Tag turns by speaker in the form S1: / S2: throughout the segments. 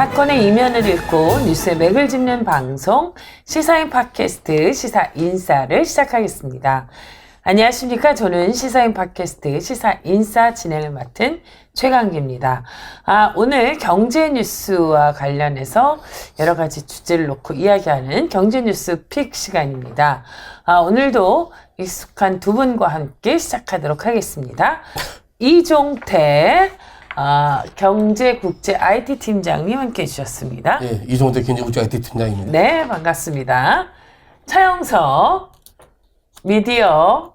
S1: 사건의 이면을 읽고 뉴스의 맥을 짚는 방송 시사인 팟캐스트 시사 인사를 시작하겠습니다. 안녕하십니까. 저는 시사인 팟캐스트 시사 인사 진행을 맡은 최강기입니다. 아, 오늘 경제 뉴스와 관련해서 여러 가지 주제를 놓고 이야기하는 경제 뉴스 픽 시간입니다. 아, 오늘도 익숙한 두 분과 함께 시작하도록 하겠습니다. 이종태 아, 경제국제 IT 팀장님 함께 해주셨습니다.
S2: 예, 이종태 경제국제 IT 팀장입니다.
S1: 네, 반갑습니다. 차영석 미디어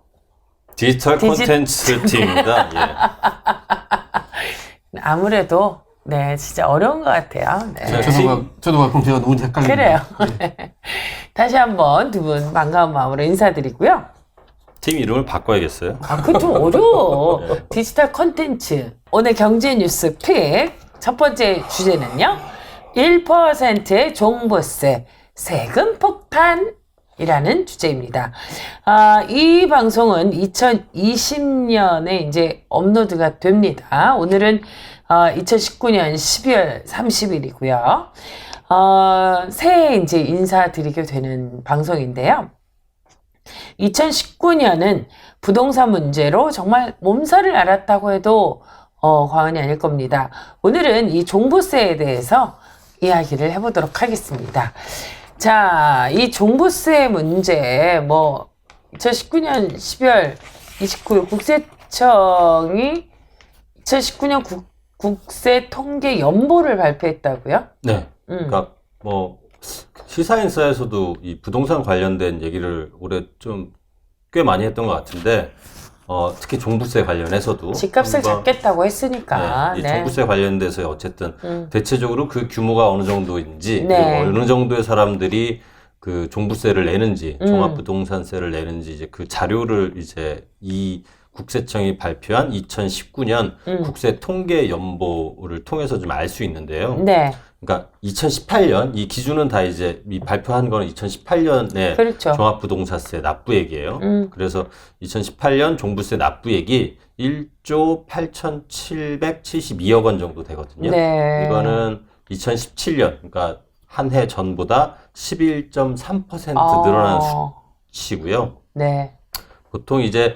S3: 디지털
S1: 디지-
S3: 콘텐츠 팀입니다. 예.
S1: 아무래도 네 진짜 어려운 것 같아요. 네.
S3: 자,
S2: 저도,
S3: 팀-
S2: 가, 저도 가끔 제가 누군지 헷갈립니다.
S1: 그래요. 다시 한번 두 분 반가운 마음으로 인사드리고요.
S3: 팀 이름을 바꿔야겠어요.
S1: 아, 그거 좀 어려워. 디지털 컨텐츠. 오늘 경제 뉴스 픽 첫 번째 주제는요. 1%의 종부세 세금 폭탄이라는 주제입니다. 아, 이 방송은 2020년에 이제 업로드가 됩니다. 오늘은 어, 2019년 12월 30일이고요. 어, 새해 이제 인사드리게 되는 방송인데요. 2019년은 부동산 문제로 정말 몸살을 앓았다고 해도 어, 과언이 아닐 겁니다. 오늘은 이 종부세에 대해서 이야기를 해보도록 하겠습니다. 자, 이 종부세 문제, 뭐, 2019년 12월 29일 국세청이 2019년 국, 국세 통계 연보를 발표했다고요?
S3: 네.
S1: 음.
S3: 그러니까 뭐 시사인사에서도 이 부동산 관련된 얘기를 올해 좀 꽤 많이 했던 것 같은데 어, 특히 종부세 관련해서도
S1: 집값을
S3: 한번,
S1: 잡겠다고 했으니까.
S3: 네, 이
S1: 네.
S3: 종부세 관련돼서 어쨌든
S1: 음.
S3: 대체적으로 그 규모가 어느 정도인지
S1: 네.
S3: 어느 정도의 사람들이 그 종부세를 내는지
S1: 음.
S3: 종합부동산세를 내는지 이제 그 자료를 이제 이 국세청이 발표한 2019년
S1: 음.
S3: 국세 통계 연보를 통해서 좀 알 수 있는데요.
S1: 네.
S3: 그러니까 2018년 이 기준은 다 이제 이 발표한 거는 2018년에
S1: 그렇죠.
S3: 종합부동산세 납부액이에요.
S1: 음.
S3: 그래서 2018년 종부세 납부액이 1조 8,772억 원 정도 되거든요.
S1: 네.
S3: 이거는 2017년, 그러니까 한 해 전보다 11.3%
S1: 어,
S3: 늘어난 수치고요.
S1: 네.
S3: 보통 이제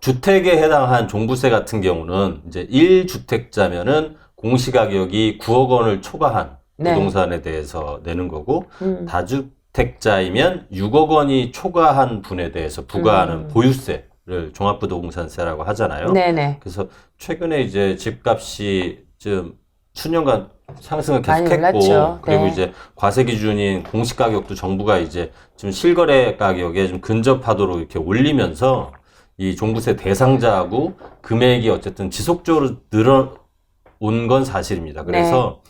S3: 주택에 해당한 종부세 같은 경우는 이제 1주택자면은 공시가격이 9억 원을 초과한
S1: 네.
S3: 부동산에 대해서 내는 거고
S1: 음.
S3: 다주택자이면 6억 원이 초과한 분에 대해서 부과하는
S1: 음.
S3: 보유세를 종합부동산세라고 하잖아요.
S1: 네네.
S3: 그래서 최근에 이제 집값이 좀 수년간 상승을 계속했고. 그리고
S1: 네.
S3: 이제 과세 기준인 공시 가격도 정부가 이제 좀 실거래 가격에 좀 근접하도록 이렇게 올리면서 이 종부세 대상자하고 금액이 어쨌든 지속적으로 늘어 온 건 사실입니다. 그래서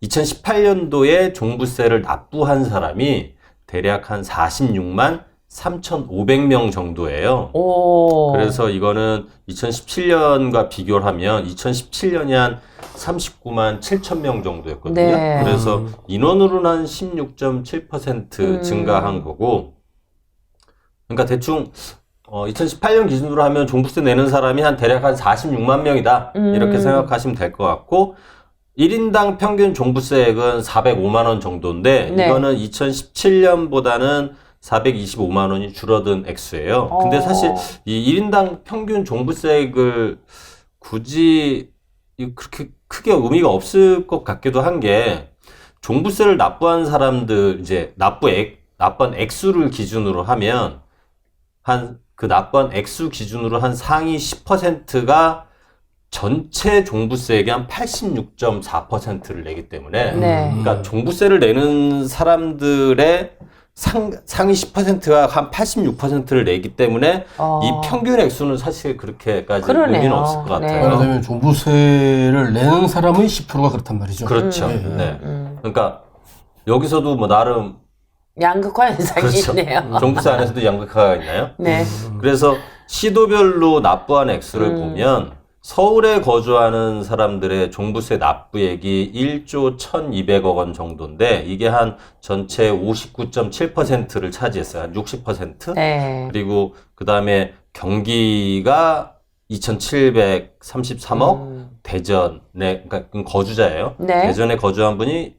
S1: 네.
S3: 2018년도에 종부세를 납부한 사람이 대략 한 46만 3,500명 정도예요.
S1: 오.
S3: 그래서 이거는 2017년과 비교를 하면 2017년이 한 39만 7천 명 정도였거든요.
S1: 네.
S3: 그래서 인원으로는 한 16.7%
S1: 음.
S3: 증가한 거고, 그러니까 대충 어, 2018년 기준으로 하면 종부세 내는 사람이 한 대략 한 46만 명이다
S1: 음.
S3: 이렇게 생각하시면 될 것 같고. 1인당 평균 종부세액은 405만 원 정도인데
S1: 네.
S3: 이거는 2017년보다는 425만 원이 줄어든 액수예요. 근데
S1: 어.
S3: 사실 이 1인당 평균 종부세액을 굳이 이 그렇게 크게 의미가 없을 것 같기도 한 게 종부세를 납부한 사람들 이제 납부액 납부한 액수를 기준으로 하면 한 그 납부한 액수 기준으로 한 상위 10%가 전체 종부세액의 한 86.4%를 내기 때문에
S1: 네.
S3: 그러니까 종부세를 내는 사람들의 상, 상위 10%가 한 86%를 내기 때문에
S1: 어.
S3: 이 평균 액수는 사실 그렇게까지
S1: 그러네요.
S3: 의미는 없을 것
S1: 네.
S3: 같아요.
S2: 말하자면 종부세를 내는 사람의 10%가 그렇단 말이죠.
S3: 그렇죠.
S1: 음,
S3: 네.
S1: 음.
S3: 그러니까 여기서도 뭐 나름
S1: 양극화 현상이
S3: 그렇죠.
S1: 있네요.
S3: 종부세 안에서도 양극화가 있나요?
S1: 네.
S3: 그래서 시도별로 납부한 액수를
S1: 음.
S3: 보면 서울에 거주하는 사람들의 종부세 납부액이 1조 1,200억 원 정도인데 이게 한 전체 59.7%를 차지했어요. 한 60%.
S1: 네.
S3: 그리고 그 다음에 경기가 2,733억,
S1: 음.
S3: 대전에 그러니까 거주자예요.
S1: 네.
S3: 대전에 거주한 분이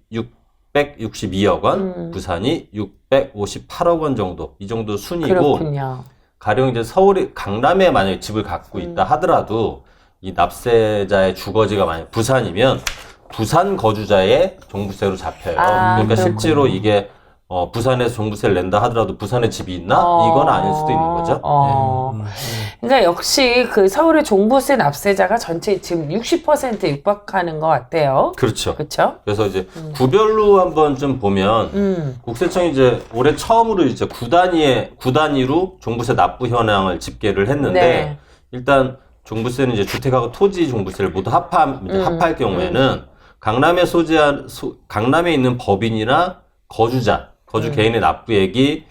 S3: 662억 원,
S1: 음.
S3: 부산이 658억 원 정도 이 정도 순이고
S1: 그렇군요.
S3: 가령 이제 서울이 강남에 만약에 집을 갖고 있다
S1: 음.
S3: 하더라도 이 납세자의 주거지가 만약 부산이면 부산 거주자의 종부세로 잡혀요.
S1: 아,
S3: 그러니까
S1: 그렇군요.
S3: 실제로 이게 어, 부산에서 종부세를 낸다 하더라도 부산에 집이 있나
S1: 어.
S3: 이건 아닐 수도 있는 거죠.
S1: 어.
S2: 음, 음.
S1: 그러니까 역시 그 서울의 종부세 납세자가 전체 지금 60%에 육박하는 것 같아요.
S3: 그렇죠.
S1: 그렇죠?
S3: 그래서 이제 구별로 한번 좀 보면
S1: 음.
S3: 국세청이 이제 올해 처음으로 이제 구 단위의 구 단위로 종부세 납부 현황을 집계를 했는데
S1: 네.
S3: 일단 종부세는 이제 주택하고 토지 종부세를 모두 이제
S1: 음,
S3: 합할 경우에는 강남에 소재한 소- 강남에 있는 법인이나 거주자 거주
S1: 음.
S3: 개인의 납부액이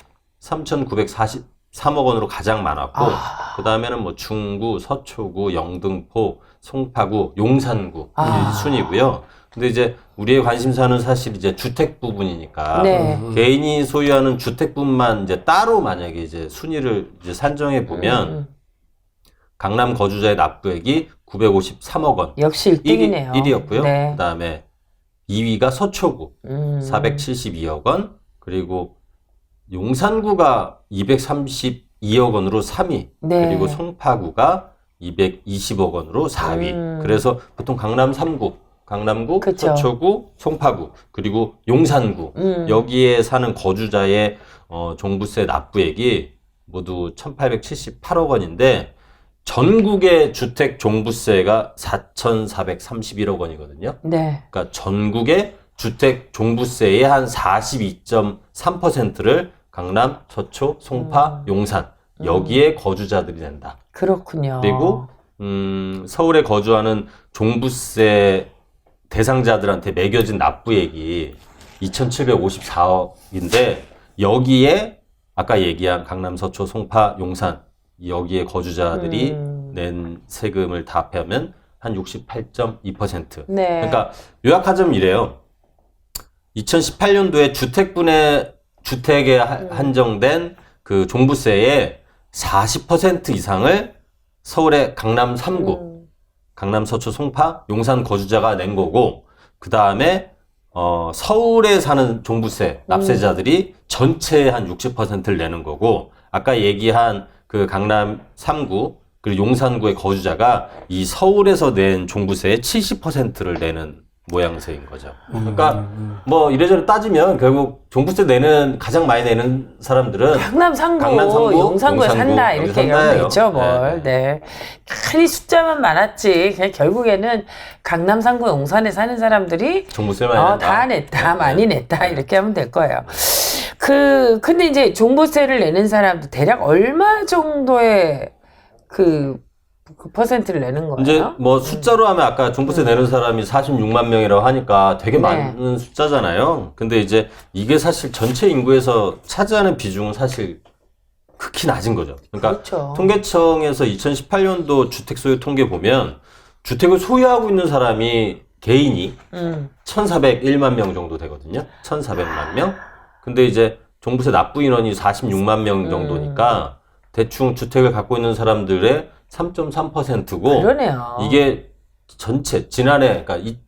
S3: 3,943억 원으로 가장 많았고
S1: 아.
S3: 그 다음에는 뭐 중구, 서초구, 영등포, 송파구, 용산구
S1: 아.
S3: 이 순이고요. 근데 이제 우리의 관심사는 사실 이제 주택 부분이니까
S1: 네.
S2: 음.
S3: 개인이 소유하는 주택뿐만 이제 따로 만약에 이제 순위를 이제 산정해 보면
S1: 음.
S3: 강남 거주자의 납부액이 953억 원.
S1: 역시 1등이네요.
S3: 1위, 였고요
S1: 네.
S3: 그다음에 2위가 서초구
S1: 음.
S3: 472억 원. 그리고 용산구가 232억 원으로 3위.
S1: 네.
S3: 그리고 송파구가 220억 원으로 4위.
S1: 음.
S3: 그래서 보통 강남 3구, 강남구,
S1: 그쵸.
S3: 서초구, 송파구, 그리고 용산구
S1: 음.
S3: 여기에 사는 거주자의 어, 종부세 납부액이 모두 1,878억 원인데 전국의 주택 종부세가 4,431억 원이거든요.
S1: 네.
S3: 그러니까 전국의 주택 종부세의 한 42.3%를 강남, 서초, 송파,
S1: 음.
S3: 용산 여기에 거주자들이 낸다.
S1: 그렇군요.
S3: 그리고 음, 서울에 거주하는 종부세 대상자들한테 매겨진 납부액이 2,754억인데 여기에 아까 얘기한 강남, 서초, 송파, 용산 여기에 거주자들이
S1: 음.
S3: 낸 세금을 다 합하면 한 68.2%.
S1: 네.
S3: 그러니까 요약하자면 이래요. 2018년도에 주택분의 주택에 하-
S1: 음.
S3: 한정된 그 종부세의 40% 이상을 서울의 강남 3구,
S1: 음.
S3: 강남 서초 송파 용산 거주자가 낸 거고 그 다음에 어 서울에 사는 종부세 납세자들이 전체의 한 60%를 내는 거고 아까 얘기한 그 강남 3구 그리고 용산구의 거주자가 이 서울에서 낸 종부세의 70%를 내는 모양새인 거죠. 그러니까
S2: 음,
S3: 뭐 이래저래 따지면 결국 종부세 내는 가장 많이 내는 사람들은
S1: 강남 상구,
S3: 강남 상구,
S1: 용산구에
S3: 용산구,
S1: 산다 이렇게
S3: 산다예요.
S1: 되죠 뭘. 네. 괜히 숫자만 많았지. 그냥 결국에는 강남 상구 용산에 사는 사람들이
S3: 종부세 많이
S1: 어,
S3: 낸다.
S1: 다 냈다,
S3: 네.
S1: 많이 냈다 이렇게 하면 될 거예요. 그 근데 이제 종부세를 내는 사람도 대략 얼마 정도의 그, 그 퍼센트를 내는 거예요?
S3: 이제 뭐 숫자로 하면 아까 종부세 내는 사람이 46만 명이라고 하니까 되게
S1: 네.
S3: 많은 숫자잖아요. 근데 이제 이게 사실 전체 인구에서 차지하는 비중은 사실 극히 낮은 거죠. 그러니까
S1: 그렇죠.
S3: 통계청에서 2018년도 주택 소유 통계 보면 주택을 소유하고 있는 사람이 개인이
S1: 음.
S3: 1,401만 명 정도 되거든요. 1,400만 명. 근데 이제 종부세 납부 인원이 46만 명 정도니까 대충 주택을 갖고 있는 사람들의 3.3%고
S1: 그러네요.
S3: 이게 전체 지난해 그러니까, 이,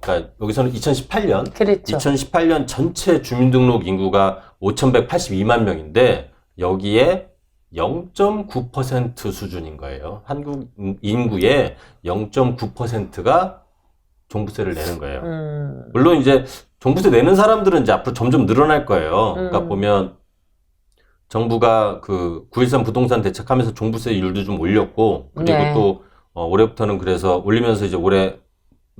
S3: 그러니까 여기서는 2018년
S1: 그랬죠.
S3: 2018년 전체 주민등록 인구가 5,182만 명인데 여기에 0.9% 수준인 거예요. 한국 인구의 0.9%가 종부세를 내는 거예요.
S1: 음.
S3: 물론 이제 종부세 내는 사람들은 이제 앞으로 점점 늘어날 거예요. 그러니까
S1: 음.
S3: 보면 정부가 그 9.13 부동산 대책하면서 종부세 율도 좀 올렸고 그리고
S1: 네.
S3: 또 어, 올해부터는 그래서 올리면서 이제 올해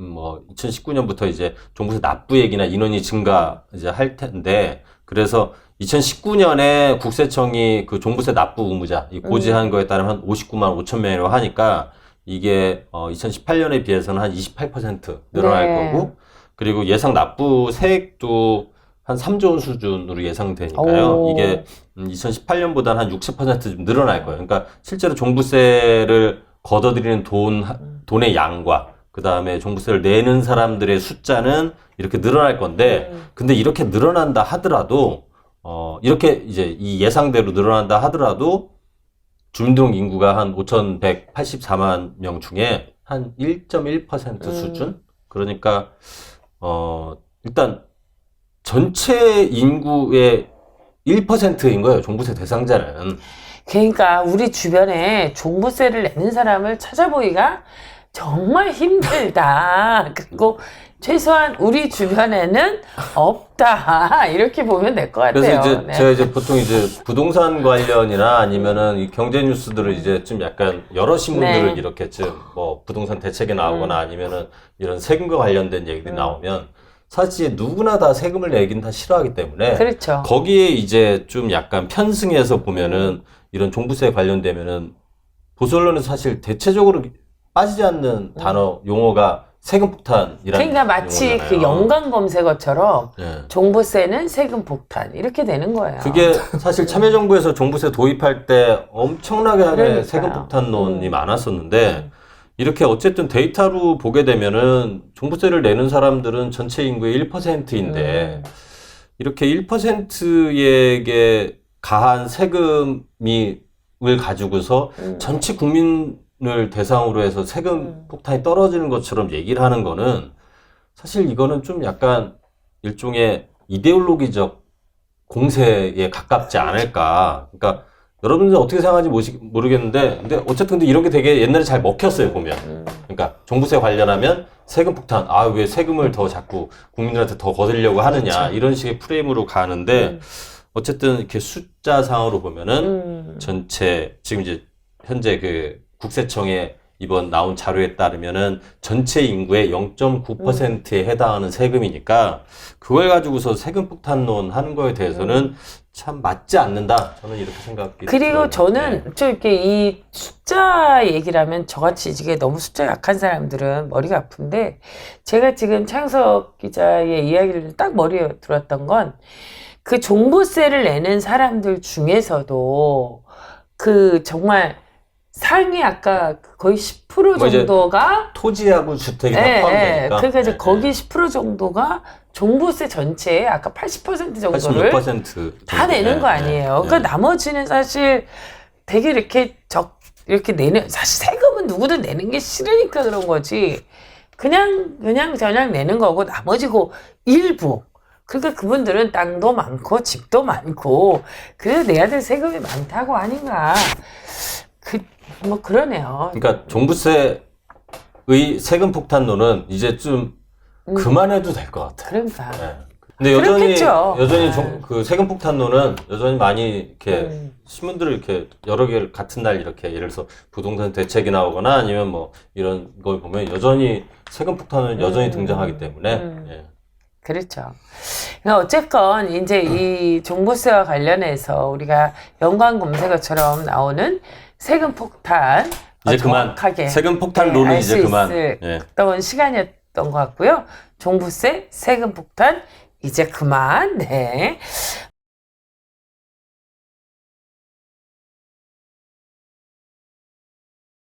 S3: 음, 뭐 2019년부터 이제 종부세 납부액이나 인원이 증가 이제 할 텐데 그래서 2019년에 국세청이 그 종부세 납부 의무자 이 고지한 거에 따르면 한 59만 5천 명이라고 하니까 이게 어 2018년에 비해서는 한 28% 늘어날
S1: 네.
S3: 거고 그리고 예상 납부 세액도 한 3조 원 수준으로 예상되니까요.
S1: 오.
S3: 이게 2018년보다는 한 60%좀 늘어날 거예요. 그러니까 실제로 종부세를 걷어들이는 돈 돈의 양과 그 다음에 종부세를 내는 사람들의 숫자는 이렇게 늘어날 건데,
S1: 음.
S3: 근데 이렇게 늘어난다 하더라도 어 이렇게 이제 이 예상대로 늘어난다 하더라도 주민등 인구가 한 5,184만 명 중에 한 1.1%
S1: 음.
S3: 수준? 그러니까, 어, 일단 전체 인구의 1%인 거예요. 종부세 대상자는.
S1: 그러니까 우리 주변에 종부세를 내는 사람을 찾아보기가 정말 힘들다. 그리고 최소한 우리 주변에는 없다. 이렇게 보면 될 것 같아요.
S3: 그래서 이제
S1: 네.
S3: 제가 이제 보통 이제 부동산 관련이나 아니면은 이 경제 뉴스들을 이제 좀 약간 여러 신문들을
S1: 네. 음.
S3: 이렇게 좀 뭐 부동산 대책에 나오거나 아니면은 이런 세금과 관련된 얘기들이 나오면 사실 누구나 다 세금을 내긴 다 싫어하기 때문에
S1: 그렇죠.
S3: 거기에 이제 좀 약간 편승해서 보면은 이런 종부세 관련되면은 보수 언론에서 사실 대체적으로 빠지지 않는 단어 용어가 세금 폭탄이라는
S1: 음. 그러니까 마치 그
S3: 용어잖아요.
S1: 연관 검색어처럼
S3: 예.
S1: 종부세는 세금 폭탄 이렇게 되는 거예요.
S3: 그게 사실 참여정부에서 종부세 도입할 때 엄청나게
S1: 그러니까요.
S3: 세금 폭탄론이
S1: 음.
S3: 많았었는데 이렇게 어쨌든 데이터로 보게 되면은 종부세를 내는 사람들은 전체 인구의 1%인데
S1: 음.
S3: 이렇게 1%에게 가한 세금이 을 가지고서
S1: 음.
S3: 전체 국민을 대상으로 해서 세금
S1: 음.
S3: 폭탄이 떨어지는 것처럼 얘기를 하는 거는 사실 이거는 좀 약간 일종의 이데올로기적 공세에 가깝지 않을까. 그러니까 여러분들 어떻게 생각하는지 모시- 모르겠는데, 근데 어쨌든 근데 이런 게 되게 옛날에 잘 먹혔어요 보면.
S1: 음.
S3: 그러니까 종부세 관련하면 세금 폭탄, 아 왜 세금을 더 자꾸 국민들한테 더 거들려고 하느냐
S1: 그렇죠.
S3: 이런 식의 프레임으로 가는데
S1: 음.
S3: 어쨌든 이렇게 숫자상으로 보면은
S1: 음.
S3: 전체 지금 이제 현재 그 국세청에 이번 나온 자료에 따르면은 전체 인구의 0.9%에 해당하는 세금이니까 그걸 가지고서 세금 폭탄론 하는 거에 대해서는 참 맞지 않는다. 저는 이렇게 생각이
S1: 음. 그리고
S3: 들어요.
S1: 저는
S3: 네.
S1: 좀 이렇게 이 숫자 얘기라면 저같이 이게 너무 숫자 약한 사람들은 머리가 아픈데 제가 지금 창석 기자의 이야기를 딱 머리에 들었던 건 그 종부세를 내는 사람들 중에서도 그 정말 상위 아까 거의
S3: 10%뭐 이제
S1: 정도가
S3: 토지하고 주택이 다
S1: 예, 예.
S3: 포함되니까.
S1: 그러니까 이제
S3: 예,
S1: 거기
S3: 예.
S1: 10% 정도가 종부세 전체의 아까 80% 정도를 86%다 내는 거 아니에요.
S3: 네.
S1: 그러니까 나머지는 사실 되게 이렇게 적 이렇게 내는 사실 세금은 누구든 내는 게 싫으니까 그런 거지. 그냥 그냥 저냥 내는 거고 나머지고 일부. 그러니까 그분들은 땅도 많고 집도 많고 그래서 내야 될 세금이 많다고 아닌가. 그뭐 그러네요.
S3: 그러니까 종부세의 세금 폭탄론은 이제 좀
S1: 음.
S3: 그만해도 될 것 같아요.
S1: 그러니까.
S3: 네. 근데 여전히
S1: 그렇겠죠.
S3: 여전히
S1: 아.
S3: 종- 그 세금 폭탄론은 여전히 많이 이렇게
S1: 음.
S3: 신문들을 이렇게 여러 개를 같은 날 이렇게 예를 들어서 부동산 대책이 나오거나 아니면 뭐 이런 걸 보면 여전히 세금 폭탄은 여전히
S1: 음.
S3: 등장하기 때문에
S1: 음.
S3: 예.
S1: 그렇죠. 그러니까 어쨌건 이제 이 종부세와 관련해서 우리가 연관 검색어처럼 나오는 세금 폭탄
S3: 이제
S1: 어,
S3: 그만
S1: 정확하게
S3: 세금
S1: 네,
S3: 폭탄론은
S1: 알
S3: 이제
S1: 수
S3: 그만
S1: 있을
S3: 예.
S1: 어떤 시간이었 던 것 같고요. 종부세, 세금 폭탄 이제 그만. 네.